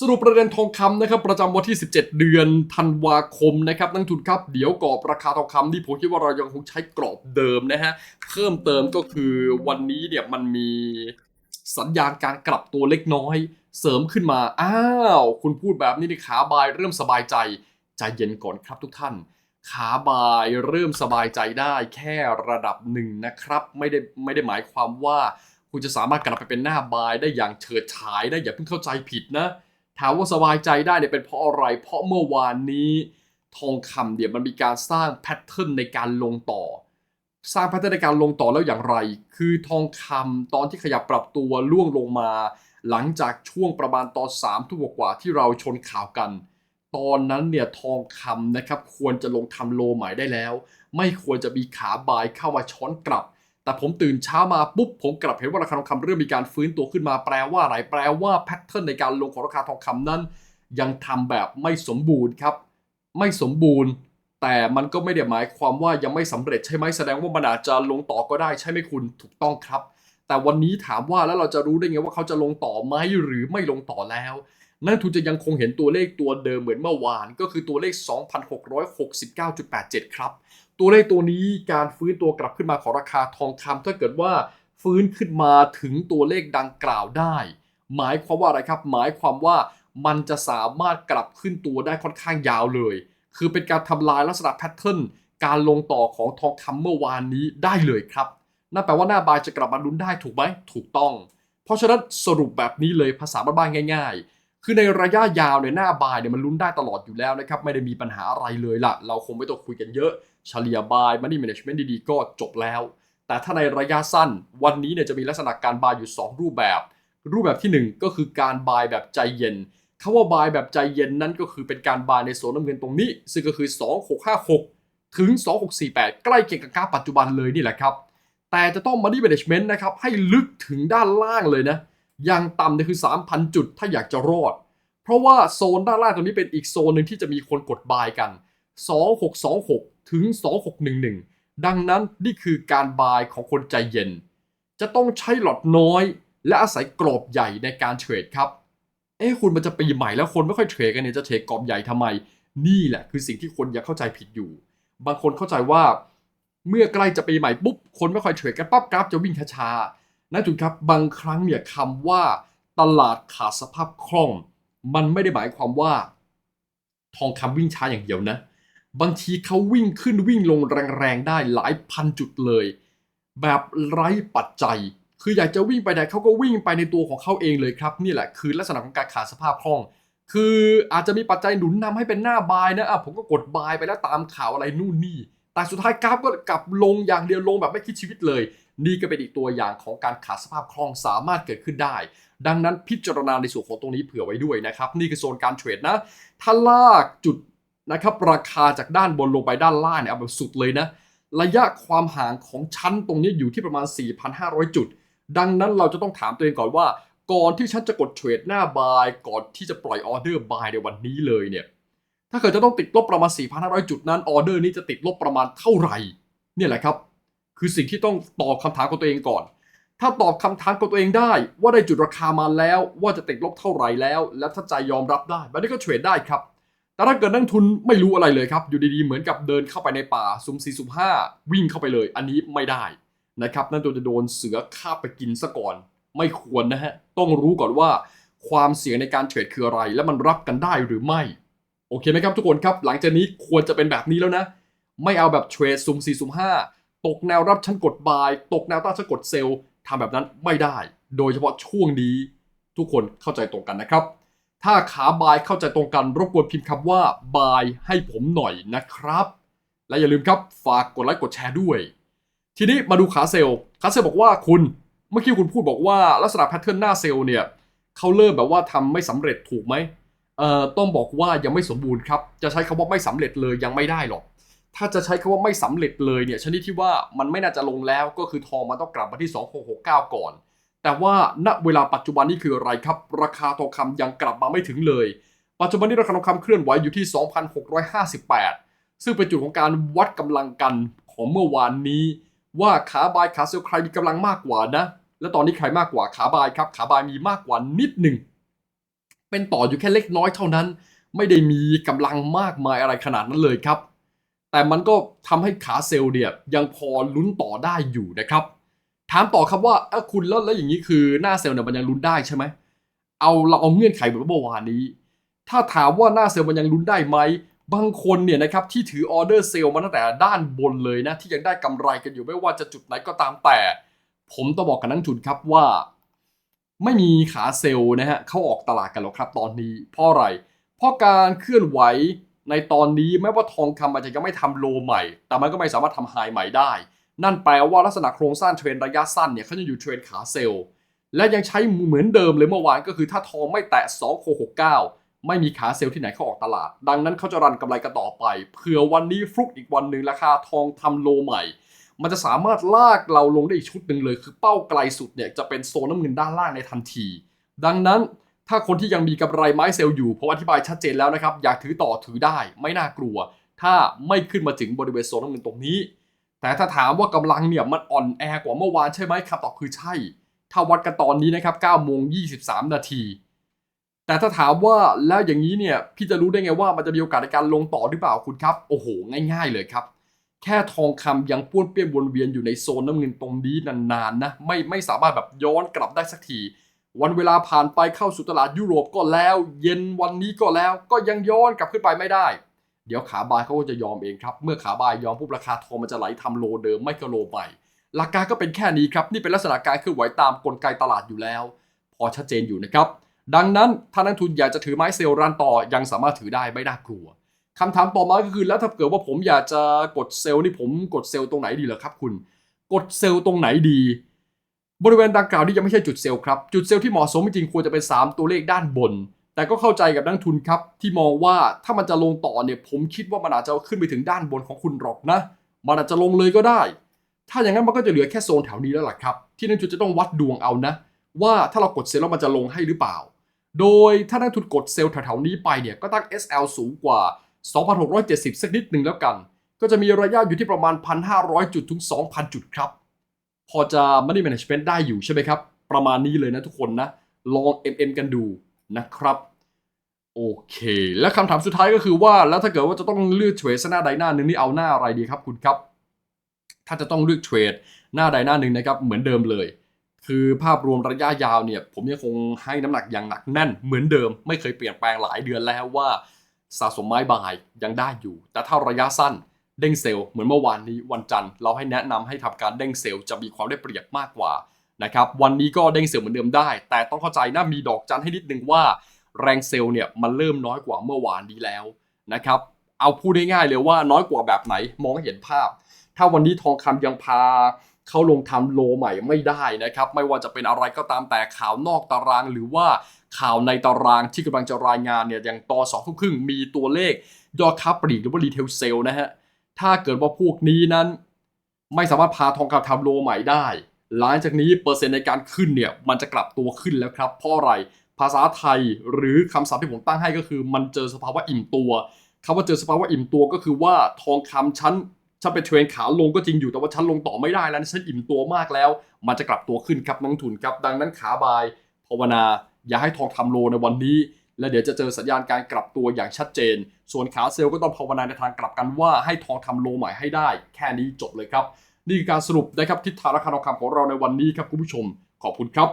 สรุปประเด็นทองคำนะครับประจำวันที่ 17 เดือนธันวาคมนะครับนักทุนครับเดี๋ยวกรอบราคาทองคำนี่ผมคิดว่าเรายังคงใช้กรอบเดิมนะฮะเพิ่มเติมก็คือวันนี้เนี่ยมันมีสัญญาณการกลับตัวเล็กน้อย เสริมขึ้นมาอ้าวคุณพูดแบบนี้นี่ขาบายเริ่มสบายใจใจเย็นก่อนครับทุกท่าน ขาบายเริ่มสบายใจได้แค่ระดับหนึ่งนะครับ ไม่ได้ไม่ได้หมายความว่า คุณจะสามารถกลับไปเป็นหน้าบายได้อย่างเฉิดฉายได้อย่าเพิ่งเข้าใจผิดนะ ถามว่าสบายใจได้เนี่ยเป็นเพราะอะไร เพราะเมื่อวานนี้ทองคำเดี๋ยวมันมีการสร้างแพทเทิร์นในการลงต่อ สร้างแพทเทิร์นในการลงต่อแล้วอย่างไร คือทองคำตอนที่ขยับปรับตัวล่วงลงมา หลังจากช่วงประมาณตอนสามทุ่มกว่าที่เราชนข่าวกัน ตอนนั้นเนี่ยทองคำนะครับควรจะลงทำโลใหม่ได้แล้ว ไม่ควรจะมีขาบายเข้ามาช้อนกลับ แต่ผมตื่นเช้ามาปุ๊บ ผมกลับเห็นว่าราคาทองคำเริ่มมีการฟื้นตัวขึ้นมาแปลว่าอะไรแปลว่าแพทเทิร์นในการลงของราคาทองคำนั้น ยังทำแบบไม่สมบูรณ์ครับ ไม่สมบูรณ์ แต่มันก็ไม่ได้หมายความว่ายังไม่สำเร็จใช่ไหมแสดงว่ามันอาจจะลงต่อก็ได้ใช่ไหมคุณถูกต้องครับ แต่วันนี้ถามว่าแล้วเราจะรู้ได้ไงว่าเขาจะลงต่อไหมหรือไม่ลงต่อแล้วนักทุนจะยังคงเห็นตัวเลขตัวเดิมเหมือนเมื่อวาน ก็คือตัวเลข 2,669.87 ครับ ตัวเลขตัวนี้การฟื้นตัวกลับขึ้นมาของราคาทองคำถ้าเกิดว่าฟื้นขึ้นมาถึงตัวเลขดังกล่าวได้ หมายความว่าอะไรครับ หมายความว่ามันจะสามารถกลับขึ้นตัวได้ค่อนข้างยาวเลย คือเป็นการทำลายลักษณะแพทเทิร์นการลงต่อของทองคำเมื่อวานนี้ได้เลยครับนั่นแปลว่าหน้าบายจะกลับมาลุ้นได้ถูกไหมถูกต้อง เพราะฉะนั้นสรุปแบบนี้เลยภาษาบ้านๆง่าย ๆ คือในระยะยาวเนี่ยหน้าบายเนี่ยมันลุ้นได้ตลอดอยู่แล้วนะครับไม่ได้มีปัญหาอะไรเลยล่ะ เราคงไม่ต้องคุยกันเยอะ เฉลี่ยบายมันนี่แมネจเมนต์ดีๆ ก็จบแล้ว แต่ถ้าในระยะสั้นวันนี้เนี่ยจะมีลักษณะการบายอยู่ 2 รูปแบบ รูปแบบที่ 1 ก็คือการบายแบบใจเย็นคาว่าบายแบบใจเย็นนั่นก็คือเป็นการบายในโซนน้ำเงินตรงนี้ ซึ่งก็คือ 2656 ถึง 2648 ใกล้เคียงกับกราฟปัจจุบันเลยนี่แหละครับ แต่จะต้องมาที่ management นะครับให้ลึกถึงด้านล่างเลยนะอย่างต่ำเนี่ยคือ 3,000 จุดถ้าอยากจะรอด เพราะว่าโซนด้านล่างตรงนี้เป็นอีกโซนหนึ่งที่จะมีคนกดบายกัน 2626 ถึง 2611 ดังนั้นนี่คือการบายของคนใจเย็น จะต้องใช้หลอดน้อย และอาศัยกรอบใหญ่ในการเทรดครับ เอ้คุณมันจะปีใหม่แล้วคนไม่ค่อยเทรดกันเนี่ยจะเทรดกรอบใหญ่ทำไม นี่แหละคือสิ่งที่คนยังเข้าใจผิดอยู่ บางคนเข้าใจว่า เมื่อใกล้จะปีใหม่ปุ๊บคนไม่ค่อยเทรดกันปั๊บกราฟจะวิ่งช้าๆนั่นถูกครับบางครั้งเนี่ยคำว่าตลาดขาดสภาพคล่อง มันไม่ได้หมายความว่า ทองคำวิ่งช้าอย่างเดียวนะ บางทีเขาวิ่งขึ้นวิ่งลงแรงๆได้หลายพันจุดเลย แบบไร้ปัจจัย คืออยากจะวิ่งไปไหนเขาก็วิ่งไปในตัวของเขาเองเลยครับ นี่แหละคือลักษณะของการขาดสภาพคล่อง คืออาจจะมีปัจจัยหนุนนำให้เป็นหน้าบายนะอะผมก็กดบายไปแล้วตามข่าวอะไรนู่นนี่แต่สุดท้ายกราฟก็กลับลงอย่างเดียวลงแบบไม่คิดชีวิตเลย นี่ก็เป็นอีกตัวอย่างของการขาดสภาพคล่องสามารถเกิดขึ้นได้ ดังนั้นพิจารณาในส่วนของตรงนี้เผื่อไว้ด้วยนะครับ นี่คือโซนการเทรดนะ ถ้าลากจุด นะครับราคาจากด้านบนลงไปด้านล่างเนี่ยเอาแบบสุดเลยนะระยะความห่างของชั้นตรงนี้อยู่ที่ประมาณ 4,500 จุด ดังนั้นเราจะต้องถามตัวเองก่อนว่า ก่อนที่ฉันจะกดเทรดหน้าบายก่อนที่จะปล่อยออเดอร์บายในวันนี้เลยเนี่ยถ้าเกิดจะต้องติดลบประมาณ 4,500 จุดนั้นออเดอร์นี้จะติดลบประมาณเท่าไหร่เนี่ยแหละครับ คือสิ่งที่ต้องตอบคำถามกับตัวเองก่อน ถ้าตอบคำถามกับตัวเองได้ ว่าได้จุดราคามาแล้ว ว่าจะติดลบเท่าไหร่แล้ว และถ้าใจยอมรับได้แบบนี้ก็เทรดได้ครับ แต่ถ้าเกิดนักลงทุนไม่รู้อะไรเลยครับ อยู่ดีๆ เหมือนกับเดินเข้าไปในป่าซุ่มสี่ซุ่มห้าวิ่งเข้าไปเลย อันนี้ไม่ได้นะครับ นั่นตัวจะโดนเสือคาบไปกินซะก่อน ไม่ควรนะฮะ ต้องรู้ก่อนว่าความเสี่ยงในการเทรดคืออะไร และมันรับกันได้หรือไม่ โอเคไหมครับทุกคนครับ หลังจากนี้ควรจะเป็นแบบนี้แล้วนะ ไม่เอาแบบเทรดซุ่มสี่ซุ่มห้าตกแนวรับชั้นกดบาย ตกแนวต้านชั้นกดเซลล์ทำแบบนั้นไม่ได้ โดยเฉพาะช่วงนี้ทุกคนเข้าใจตรงกันนะครับ ถ้าขาบายเข้าใจตรงกันรบกวนพิมพ์คำว่าบายให้ผมหน่อยนะครับ และอย่าลืมครับฝากกดไลค์กดแชร์ด้วย ทีนี้มาดูขาเซลล์ขาเซลล์บอกว่าคุณเมื่อกี้คุณพูดบอกว่าลักษณะแพทเทิร์นหน้าเซลล์เนี่ยเขาเริ่มแบบว่าทำไม่สำเร็จถูกไหมเอ่อต้องบอกว่ายังไม่สมบูรณ์ครับจะใช้คำว่าไม่สำเร็จเลยยังไม่ได้หรอก ถ้าจะใช้คำว่าไม่สำเร็จเลยเนี่ยชนิดที่ว่ามันไม่น่าจะลงแล้วก็คือทองมันต้องกลับมาที่ 2669 ก่อน แต่ว่าณเวลาปัจจุบันนี่คืออะไรครับ ราคาทองคำยังกลับมาไม่ถึงเลย ปัจจุบันนี้ราคาทองคำเคลื่อนไหวอยู่ที่ 2,658 ซึ่งเป็นจุดของการวัดกำลังกันของเมื่อวานนี้ ว่าขาบายขาเซลใครมีกำลังมากกว่านะ และตอนนี้ใครมากกว่าขาบายครับ ขาบายมีมากกว่านิดหนึ่งเป็นต่ออยู่แค่เล็กน้อยเท่านั้น ไม่ได้มีกำลังมากมายอะไรขนาดนั้นเลยครับ แต่มันก็ทำให้ขาเซลล์เนี่ยยังพอลุ้นต่อได้อยู่นะครับ ถามต่อครับว่าถ้าคุณแล้วแล้วอย่างนี้คือหน้าเซลล์เนี่ยมันยังลุ้นได้ใช่ไหมเอาเราเอาเงื่อนไขแบบเมื่อวานนี้ ถ้าถามว่าหน้าเซลล์มันยังลุ้นได้ไหมบางคนเนี่ยนะครับที่ถือออเดอร์เซลล์มาตั้งแต่ด้านบนเลยนะที่ยังได้กำไรกันอยู่ไม่ว่าจะจุดไหนก็ตามแต่ ผมต้องบอกกับนักทุนครับว่า ไม่มีขาเซลล์นะฮะเข้าออกตลาดกันหรอกครับตอนนี้ เพราะอะไร เพราะการเคลื่อนไหวในตอนนี้แม้ว่าทองคำอาจจะยังไม่ทำโลใหม่ แต่มันก็ไม่สามารถทำไฮใหม่ได้ นั่นแปลว่าลักษณะโครงสร้างเทรนระยะสั้นเนี่ยเขาจะอยู่เทรนขาเซลล์ และยังใช้เหมือนเดิมเลยเมื่อวานก็คือถ้าทองไม่แตะ2โค69 ไม่มีขาเซลล์ที่ไหนเข้าออกตลาด ดังนั้นเขาจะรันกำไรกันต่อไปเผื่อวันนี้ฟลุกอีกวันหนึ่งราคาทองทำโลใหม่ มันจะสามารถลากเราลงได้อีกชุดหนึ่งเลย คือเป้าไกลสุดเนี่ยจะเป็นโซนน้ำเงินด้านล่างในทันที ดังนั้นถ้าคนที่ยังมีกำไรไม้เซลล์อยู่ผมอธิบายชัดเจนแล้วนะครับอยากถือต่อถือได้ไม่น่ากลัว ถ้าไม่ขึ้นมาถึงบริเวณโซนน้ำเงินตรงนี้ แต่ถ้าถามว่ากำลังเนี่ยมันอ่อนแอกว่าเมื่อวานใช่ไหมคำตอบคือใช่ ถ้าวัดกันตอนนี้นะครับ9โมง23 นาที แต่ถ้าถามว่าแล้วอย่างนี้เนี่ยพี่จะรู้ได้ไงว่ามันจะมีโอกาสในการลงต่อหรือเปล่าคุณครับ โอ้โห ง่ายๆเลยครับ แค่ทองคำยังป้วนเปี้ยนวนเวียนอยู่ในโซนน้ำเงินตรงนี้นานๆนะไม่ไม่สามารถแบบย้อนกลับได้สักทีวันเวลาผ่านไปเข้าสู่ตลาดยุโรปก็แล้ว เย็นวันนี้ก็แล้วก็ยังย้อนกลับขึ้นไปไม่ได้ เดี๋ยวขาบายเขาก็จะยอมเองครับ เมื่อขาบายยอมปุ๊บราคาทองมันจะไหลทำโลเดิมไม่ก็โลใหม่หลักการก็เป็นแค่นี้ครับ นี่เป็นลักษณะการเคลื่อนไหวตามกลไกตลาดอยู่แล้ว พอชัดเจนอยู่นะครับ ดังนั้นถ้านักทุนอยากจะถือไม้เซลล์รันต่อยังสามารถถือได้ไม่น่ากลัวคำถามต่อมาก็คือแล้วถ้าเกิดว่าผมอยากจะกดเซลล์นี่ผมกดเซลล์ตรงไหนดีเหรอครับ คุณ กดเซลล์ตรงไหนดี บริเวณดังกล่าวนี่ยังไม่ใช่จุดเซลล์ครับจุดเซลล์ที่เหมาะสมจริงควรจะเป็น 3 ตัวเลขด้านบน แต่ก็เข้าใจกับนักทุนครับ ที่มองว่าถ้ามันจะลงต่อเนี่ยผมคิดว่ามันอาจจะขึ้นไปถึงด้านบนของคุณหรอกนะ มันอาจจะลงเลยก็ได้ ถ้าอย่างนั้นมันก็จะเหลือแค่โซนแถวนี้แล้วล่ะครับ ที่นักทุนจะต้องวัดดวงเอานะ ว่าถ้าเรากดเซลล์แล้วมันจะลงให้หรือเปล่า โดยถ้านักทุนกดเซลล์แถวๆนี้ไปเนี่ยก็ตั้ง SL สูงกว่า 2,670 สักนิดหนึ่งแล้วกัน ก็จะมีระยะอยู่ที่ประมาณ 1,500 จุดถึง 2,000 จุดครับ พอจะ money management ได้อยู่ใช่ไหมครับ ประมาณนี้เลยนะทุกคนนะ ลอง MM กันดูนะครับ โอเค และคำถามสุดท้ายก็คือว่าแล้วถ้าเกิดว่าจะต้องเลือกเทรดหน้าใดหน้าหนึ่งนี่เอาหน้าอะไรดีครับคุณครับ ถ้าจะต้องเลือกเทรดหน้าใดหน้าหนึ่งนะครับเหมือนเดิมเลย คือภาพรวมระยะยาวเนี่ยผมยังคงให้น้ำหนักอย่างหนักแน่นเหมือนเดิม ไม่เคยเปลี่ยนแปลงหลายเดือนแล้วว่าสะสมไม้บายยังได้อยู่ แต่ถ้าระยะสั้นเด้งเซลล์เหมือนเมื่อวานนี้วันจันทร์เราให้แนะนำให้ทำการเด้งเซลล์จะมีความได้เปรียบมากกว่านะครับวันนี้ก็เด้งเซลล์เหมือนเดิมได้ แต่ต้องเข้าใจนะมีดอกจันให้นิดนึงว่า แรงเซลล์เนี่ยมันเริ่มน้อยกว่าเมื่อวานนี้แล้วนะครับเอาพูดง่ายๆเลยว่าน้อยกว่าแบบไหนมองให้เห็นภาพ ถ้าวันนี้ทองคำยังพาเขาลงทำโลใหม่ไม่ได้นะครับ ไม่ว่าจะเป็นอะไรก็ตามแต่ข่าวนอกตาราง หรือว่าข่าวในตารางที่กำลังจะรายงานเนี่ยอย่างตอสองทุ่มครึ่งมีตัวเลขยอดค้าปลีกหรือว่ารีเทลเซลนะฮะถ้าเกิดว่าพวกนี้นั้น ไม่สามารถพาทองคำทำโลใหม่ได้ หลังจากนี้เปอร์เซ็นต์ในการขึ้นเนี่ยมันจะกลับตัวขึ้นแล้วครับเพราะอะไร ภาษาไทยหรือคำศัพท์ที่ผมตั้งให้ก็คือ มันเจอสภาวะอิ่มตัวคำว่าเจอสภาวะอิ่มตัวก็คือว่าทองคำชั้นฉันเป็นเทรนขาลงก็จริงอยู่แต่ว่าฉันลงต่อไม่ได้แล้วฉันอิ่มตัวมากแล้ว มันจะกลับตัวขึ้นครับนักลงทุนครับ ดังนั้นขาบายภาวนาอย่าให้ทองคำโลในวันนี้ และเดี๋ยวจะเจอสัญญาณการกลับตัวอย่างชัดเจน ส่วนขาเซลล์ก็ต้องภาวนาในทางกลับกันว่าให้ทองทำโลใหม่ให้ได้ แค่นี้จบเลยครับ นี่คือการสรุปนะครับทิศทางราคาทองคำของเราในวันนี้ครับคุณผู้ชม ขอบคุณครับ